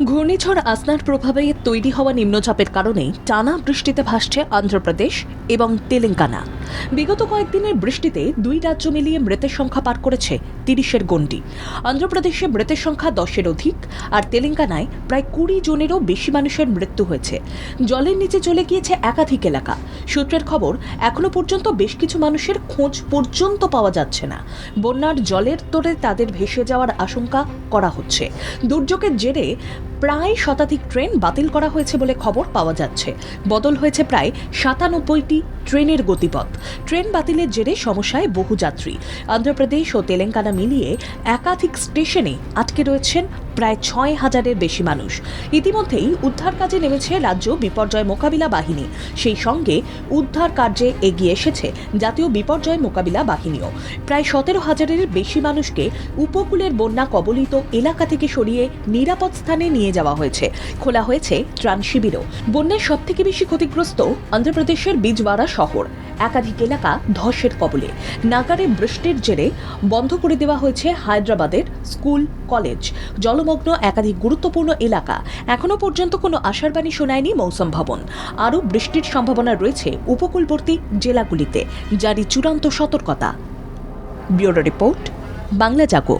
ঘূর্ণিঝড় আসনার প্রভাবে তৈরি হওয়া নিম্নচাপের কারণে টানা বৃষ্টিতে ভাসছে অন্ধ্রপ্রদেশ এবং তেলেঙ্গানা। বিগত কয়েকদিনের বৃষ্টিতে দুই রাজ্য মিলিয়ে মৃতের সংখ্যা পার করেছে তিরিশের গণ্ডি। অন্ধ্রপ্রদেশে মৃতের সংখ্যা দশের অধিক আর তেলেঙ্গানায় প্রায় কুড়ি জনেরও বেশি মানুষের মৃত্যু হয়েছে। জলের নিচে চলে গিয়েছে একাধিক এলাকা। সূত্রের খবর, এখনও পর্যন্ত বেশ কিছু মানুষের খোঁজ পর্যন্ত পাওয়া যাচ্ছে না। বন্যার জলের তোরে তাদের ভেসে যাওয়ার আশঙ্কা করা হচ্ছে। দুর্যোগের জেরে প্রায় শতাধিক ট্রেন বাতিল করা হয়েছে বলে খবর পাওয়া যাচ্ছে। বদল হয়েছে প্রায় সাতানব্বইটি ট্রেনের গতিপথ। ট্রেন বাতিলের জেরে সমস্যায় বহু যাত্রী। অন্ধ্রপ্রদেশ ও তেলেঙ্গানা মিলিয়ে একাধিক স্টেশনে আটকে রয়েছেন প্রায় ছয় হাজারের বেশি মানুষ। ইতিমধ্যেই উদ্ধার কাজে নেমেছে রাজ্য বিপর্যয় মোকাবিলা বাহিনী। সেই সঙ্গে উদ্ধার কার্যে এগিয়ে এসেছে জাতীয় বিপর্যয় মোকাবিলা বাহিনীও। প্রায় সতেরো হাজারের বেশি মানুষকে উপকূলের বন্যা কবলিত এলাকা থেকে সরিয়ে নিরাপদ স্থানে নিয়ে যাওয়া হয়েছে। খোলা হয়েছে ত্রাণ শিবিরও। বন্যায় সবথেকে বেশি ক্ষতিগ্রস্ত অন্ধ্রপ্রদেশের বীজবাড়া শহর। একাধিক এলাকা ধসের কবলে। নাগারে বৃষ্টির জেরে বন্ধ করে দেওয়া হয়েছে হায়দ্রাবাদের স্কুল, কলেজ। জলমগ্ন একাধিক গুরুত্বপূর্ণ এলাকা এখনও পর্যন্ত কোনো আশার বাণী শোনায়নি মৌসুম ভবন। আরও বৃষ্টির সম্ভাবনা রয়েছে উপকূলবর্তী জেলাগুলিতে জারি চূড়ান্ত সতর্কতা। Bureau report, Bangla Jago.